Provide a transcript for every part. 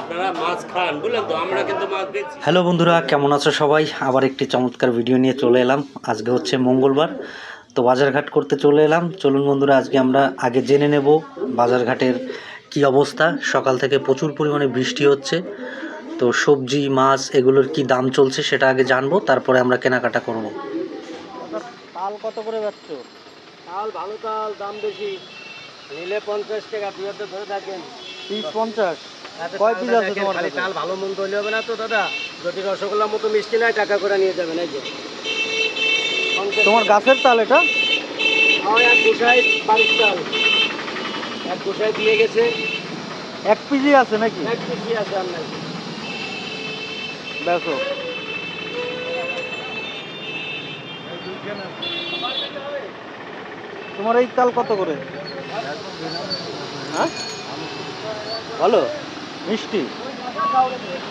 আপনারা মাছ খান বুঝলেন তো? আমরা কিন্তু মাছ বেচি হ্যালো বন্ধুরা কেমন আছো সবাই? আবার একটি চমৎকার ভিডিও নিয়ে চলে এলাম। আজকে হচ্ছে মঙ্গলবার তো বাজারঘাট করতে চলে এলাম। চলুন বন্ধুরা আজকে আমরা আগে জেনে নেব বাজারঘাটের কি অবস্থা। সকাল থেকে প্রচুর পরিমাণে বৃষ্টি হচ্ছে। তো সবজি মাছ এগুলোর কি দাম চলছে সেটা আগে জানব তারপরে আমরা কেনাকাটা করব। তাল কত করে যাচ্ছ তাল ভালো তাল দাম বেশি। নিলে পঞ্চাশ টাকা দুই হাজার ধরে থাকেন। পিস পঞ্চাশ? কয় তাল piece আছে তোমার খালি? তাল ভালো মন্দ হইলে হবে না তো দাদা? যদি রসগোল্লার মতো মিষ্টি নাই টাকা করে নিয়ে যাবেন এই যে। তোমার গাছের তাল এটা? আমার এক গোসাই বাড়ির চাল। এক গোসাই দিয়ে গেছে। এক পিজি আছে নাকি? এক কেজি আছে আপনার দেখো। তোমার এই তাল কত করে? হ্যাঁ? ভালো মিষ্টি?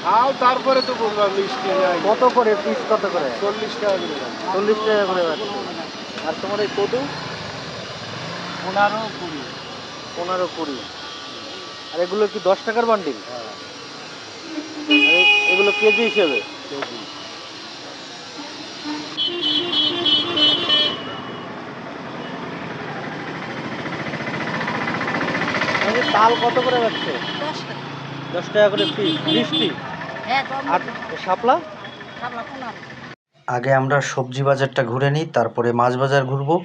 খাও তারপরে তো বললাম মিষ্টি নাই। কত করে পিস কত করে? চল্লিশ টাকা করে চল্লিশ টাকা করে আর তোমার এই কদু? পনেরো কুড়ি। পনেরো কুড়ি। আর এগুলো কি দশ টাকার বান্ডিল হ্যাঁ। এগুলো কেজি হিসেবে? তাল কত করে যাচ্ছে? দশ টাকা করে পিস মিষ্টি হ্যাঁ আর শাপলা? আগে আমরা সবজি বাজারটা ঘুরে নিই তারপরে মাছ বাজার ঘুরবো।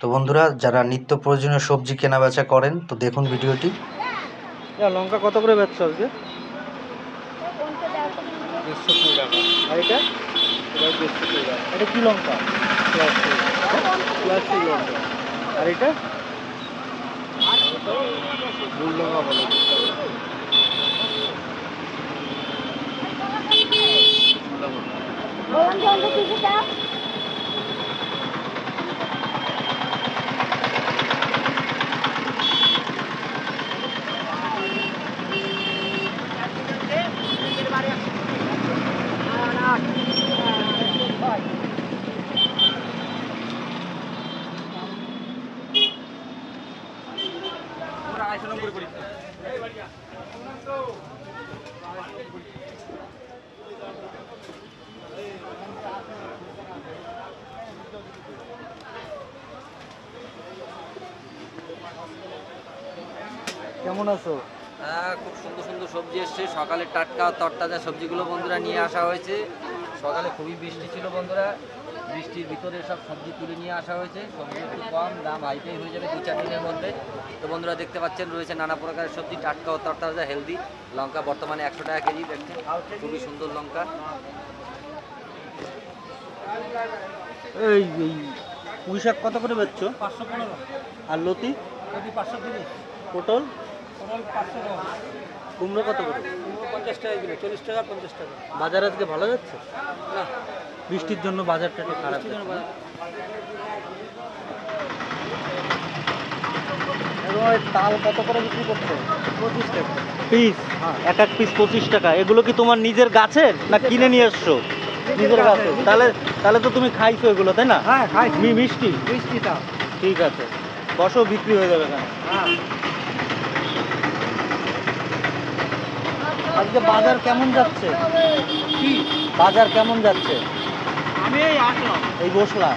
তো বন্ধুরা যারা নিত্য প্রয়োজনীয় সবজি কেনা বেচা করেন তো দেখুন ভিডিওটি। লঙ্কা কত করে বেচছো আজকে? আর এটা? এটা দেড়শো কুড়ি টাকা। এটা কি লঙ্কা? প্লাস্টিক। লঙ্কা। আর এটা? লঙ্কা বলে। আড়াইশো নম্বর পরীক্ষা। এই বাড়িয়া কেমন আছো? হ্যাঁ খুব সুন্দর সুন্দর সবজি এসছে। সকালে টাটকা তরতাজা সবজিগুলো বন্ধুরা নিয়ে আসা হয়েছে। সকালে খুবই বৃষ্টি ছিল বন্ধুরা। বৃষ্টির ভিতরে সব সবজি তুলে নিয়ে আসা হয়েছে। সবজি একটু কম দাম হাইফাই হয়ে যাবে দু চার দিনের মধ্যে। তো বন্ধুরা দেখতে পাচ্ছেন রয়েছে নানা প্রকারের সবজি টাটকা ও তরতাজা হেলদি। লঙ্কা বর্তমানে একশো টাকা কেজি দেখছেন। খুবই সুন্দর লঙ্কা। এই এই পুঁই শাক কত করে বেচছো? পাঁচশো পনেরো। আর লতি? যদি পাঁচশো তিরিশ। পটল? কুমড়ো কত করে? পঞ্চাশ টাকা কিলো চল্লিশ টাকা পঞ্চাশ টাকা বাজার আজকে ভালো যাচ্ছে? না বৃষ্টির জন্য বাজারটা একটু খারাপ তাল কত করে বিক্রি করছ? পঁচিশ টাকা। পিস? এক এক পিস পঁচিশ টাকা। এগুলো কি তোমার নিজের গাছের? না কিনে নিয়ে এসছো? নিজের গাছে তাহলে তাহলে তো তুমি খাইছো এগুলো তাই না? হ্যাঁ খাই মিষ্টি? মিষ্টিটা ঠিক আছে। বসো বিক্রি হয়ে যাবে হ্যাঁ। আজকে বাজার কেমন যাচ্ছে? কি? বাজার কেমন যাচ্ছে? আমি এই আসলাম। এই বসলা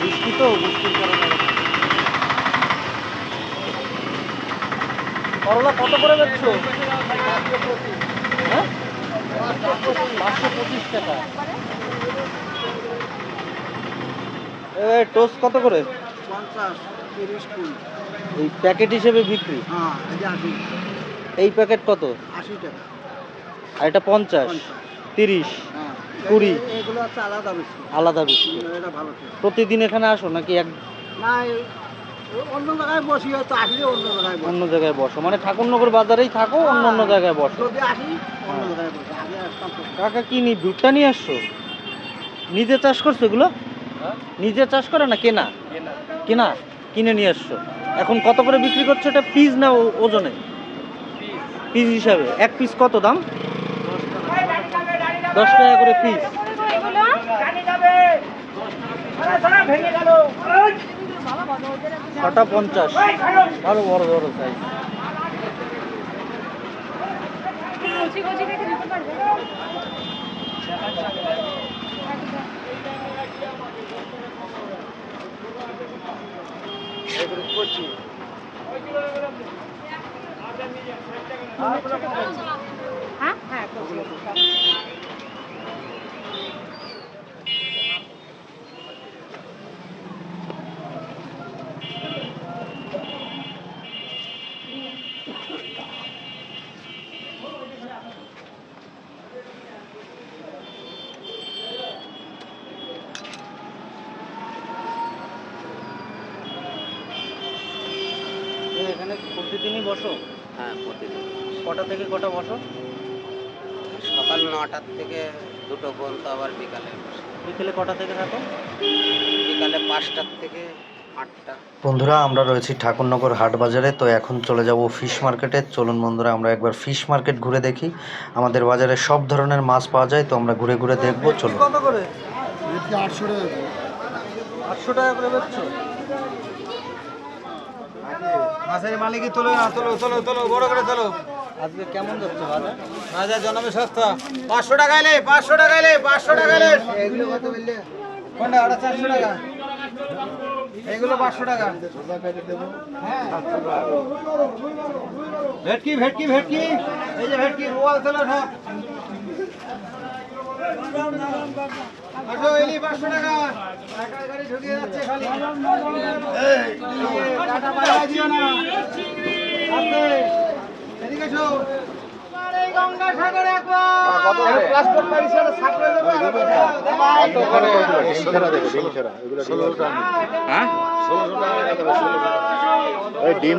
বৃষ্টি তো বৃষ্টির কারণে করলা কত করে বেচছো? হ্যাঁ? পাঁচশো পঁচিশ টাকা। এ টোস্ট কত করে? এই প্যাকেট হিসেবে বিক্রি? হ্যাঁ এই প্যাকেট কত? আশি টাকা আর এটা পঞ্চাশ তিরিশ হ্যাঁ। কুড়ি। এগুলো হচ্ছে আলাদা বেশি আলাদা এটা ভালো প্রতিদিন এখানে আসো নাকি এক না অন্য জায়গায় বসি হয়তো আসলে অন্য জায়গায় অন্য জায়গায় বসো। মানে ঠাকুরনগর বাজারেই থাকো অন্য অন্য জায়গায় বসো। যদি আসি অন্য জায়গায় বসি। আগে আসতাম কাকা কি নি ভুট্টা নিয়ে আসছো? নিজে চাষ করছ এগুলো? নিজে চাষ করে না কেনা। কেনা? কিনে নিয়ে আসছো। এখন কত করে বিক্রি করছ? এটা পিস না ও- ওজনে? পিস হিসাবে। এক পিস কত দাম? দশ টাকা করে পিস ছটা পঞ্চাশ। ভালো বড় বড় সাইজ করছি। হ্যাঁ হ্যাঁ এখানে প্রতিদিনই বসো? হ্যাঁ প্রতিদিন। কটা থেকে কটা বসো? সকাল নটার থেকে দুটো পর্যন্ত আবার বিকালে। বিকেলে কটা থেকে থাকো? বিকালে পাঁচটার থেকে বন্ধুরা আমরা রয়েছি ঠাকুরনগর হাট বাজারে তো এখন চলে যাব ফিশ মার্কেটে। চলুন বন্ধুরা আমরা একবার ফিশ মার্কেট ঘুরে দেখি। আমাদের বাজারে সব ধরনের মাছ পাওয়া যায় তো আমরা ঘুরে ঘুরে দেখব। চলুন। কত করে? আটশো টাকা করে। আটশো টাকা করে বেচছো? মাছের মালিকই তোলো না তোলো তোলো তোলো বড় করে তোলো। আজকে কেমন যাচ্ছে বাজার? বাজার জন্মে সস্তা। পাঁচশো টাকা এলে পাঁচশো টাকা এলে পাঁচশো টাকা এলে। এগুলো কত বললে? কোনটা ওটা চারশো টাকা? এগুলো পাঁচশো টাকা। হ্যাঁ। ভেটকি ভেটকি ভেটকি। এই যে ভেটকি রোয়াল তোলো সব। পাঁচশো টাকা। টাকা গাড়ি ঢুকিয়ে যাচ্ছে খালি। টাটা পাঠিয়ে দিও না। না ডিম ছাড়া দেখো। ডিম ছাড়া। এগুলো ষোলো টাকা। হ্যাঁ? ষোলোশো টাকা টাকা। দেবে ষোলো টাকা এই ডিম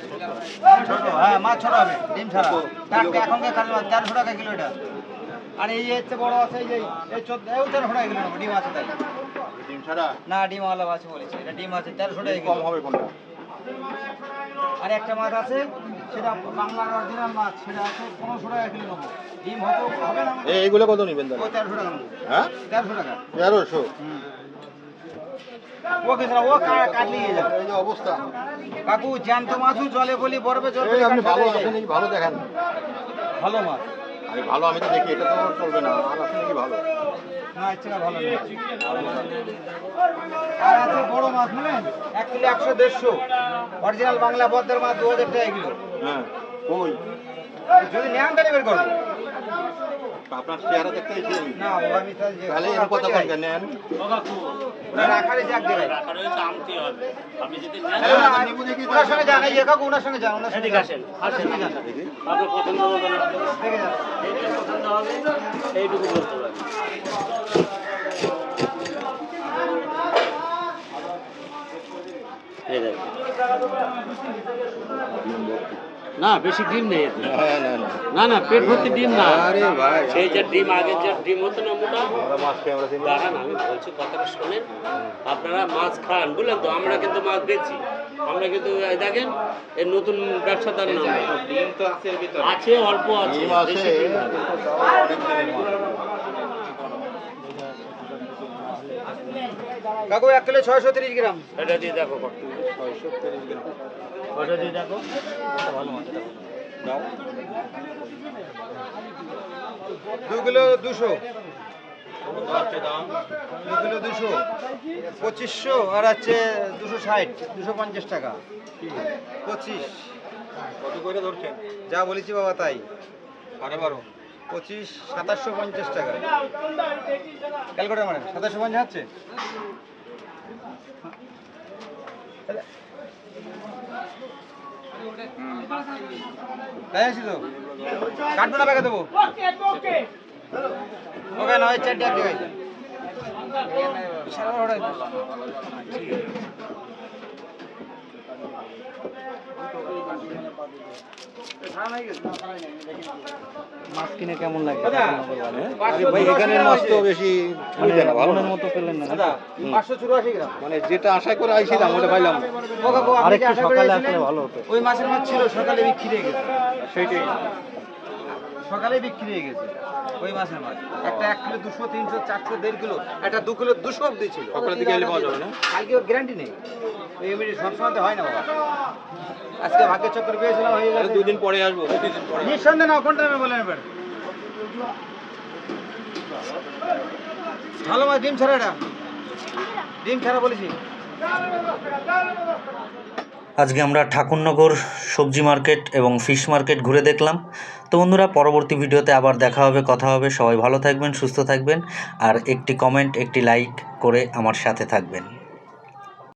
ছোট হ্যাঁ মাছ ছোট হবে ডিম ছাড়া। এখনকার তেরোশো টাকা কিলো এটা। আর এই হচ্ছে বড় আছে এই যে এই চোদ্দ তেরোশো টাকা কিলো ডিম আছে তাই ডিম ছাড়া? না ডিম আলাদা আছে বলেছি এটা ডিম আছে তেরোশো টাকা কম হবে কোনটা? আর একটা মাছ আছে সেটা বাংলার অরিজিনাল মাছ সেটা আছে পনেরোশো টাকা কিলো নেব। ডিম হয়তো হবে না। এই এইগুলো কত নিবেন তেরোশো টাকা হ্যাঁ? তেরোশো টাকা। তেরোশো? ও কিছু না ও কা- যাবে এই যে অবস্থা। কাকু জ্যান্ত জলে বলি বরফে জল আপনি ভালো আছেন ভালো দেখেন। ভালো মাছ। আরে ভালো আমি তো দেখি এটা তো চলবে না আর আছে নাকি ভালো? না ইচ্ছে ভালো আর আছে বড় মাছ এক কিলো একশো দেড়শো। অরিজিনাল বাংলা পদ্মের মাছ দু হাজার টাকা কিলো। হ্যাঁ কই? যদি নেন তাহলে বের করব আপনার চেহারা দেখতে না ও আমি তাহলে এর কথা? কোনটা নেন। রাখার। হ্যাঁ, ওনার সঙ্গে যান। এই কাকু ওনার সঙ্গে যান ওনার দেখে। যান। এইটুকু বলতে পারি না বেশি ডিম নেই। না না না। পেট ভর্তি ডিম না। আরে ভাই। সেই যে ডিম আগে যে ডিম হতো না মোটা দাঁড়ান আমি বলছি কথাটা শোনেন। আপনারা মাছ খান বুঝলেন তো? আমরা কিন্তু মাছ বেচি। আমরা কিন্তু দেখেন এই নতুন ব্যবসাদার নাম। ডিম তো আছে ভিতরে। আছে অল্প আছে ডিম আছে বেশি ডিম না। অনেক দিনের মাছ কাকু এক কিলো ছয়শো তিরিশ গ্রাম। এটা দিয়ে দেখো ছয়শো তিরিশ গ্রাম। ওটা দিয়ে দেখো। দু কিলো দুশো। দু কিলো দুশো। পঁচিশশো আর হচ্ছে দুশো ষাট দুশো পঞ্চাশ টাকা। পঁচিশ। কত করে ধরছেন যা বলেছি বাবা তাই। আরে বারো। পঁচিশ সাতাশশো পঞ্চাশ টাকা। ক্যালকুলেটার মানে সাতাশশো পঞ্চাশ হচ্ছে? তাই আছি তো কাটবো না ব্যাগে দেবো। ওকে নয় চারটে জায়গায়। মাছ কিনে কেমন লাগে? ভাই এখানের মাছ তো বেশি মানে না ভালো। মতো পেলেন না গ্রাম। মানে যেটা আশা করে আইছিলাম ওটা পাইলাম সকালে আসলে ভালো হতো। ওই মাছের মাছ ছিল সকালে বিক্রি হয়ে গেছে। সেইটাই। সকালে বিক্রি হয়ে গেছে ওই মাছের মাছ। একটা এক কিলো দুশো তিনশো চারশো দেড় কিলো একটা দু কিলো দুশো অব্দি ছিল। সকালের দিকে এলে পাওয়া যাবে না? কালকে গ্যারান্টি নেই। এমনি সবসময় তো হয় না বাবা। আজকে ভাগ্যের চক্কর পেয়েছিলাম হয়ে গেছে। দুদিন পরে আসব। দুদিন পরে নিঃসন্দেহে না কোনটা নেবে বলেন এবার। ভালো মাছ ডিম ছাড়া এটা? ডিম ছাড়া বলেছি। আজকে আমরা ঠাকুরনগর সবজি মার্কেট এবং ফিশ মার্কেট ঘুরে দেখলাম। তো বন্ধুরা পরবর্তী ভিডিওতে আবার দেখা হবে কথা হবে। সবাই ভালো থাকবেন সুস্থ থাকবেন। আর একটি কমেন্ট একটি লাইক করে আমার সাথে থাকবেন।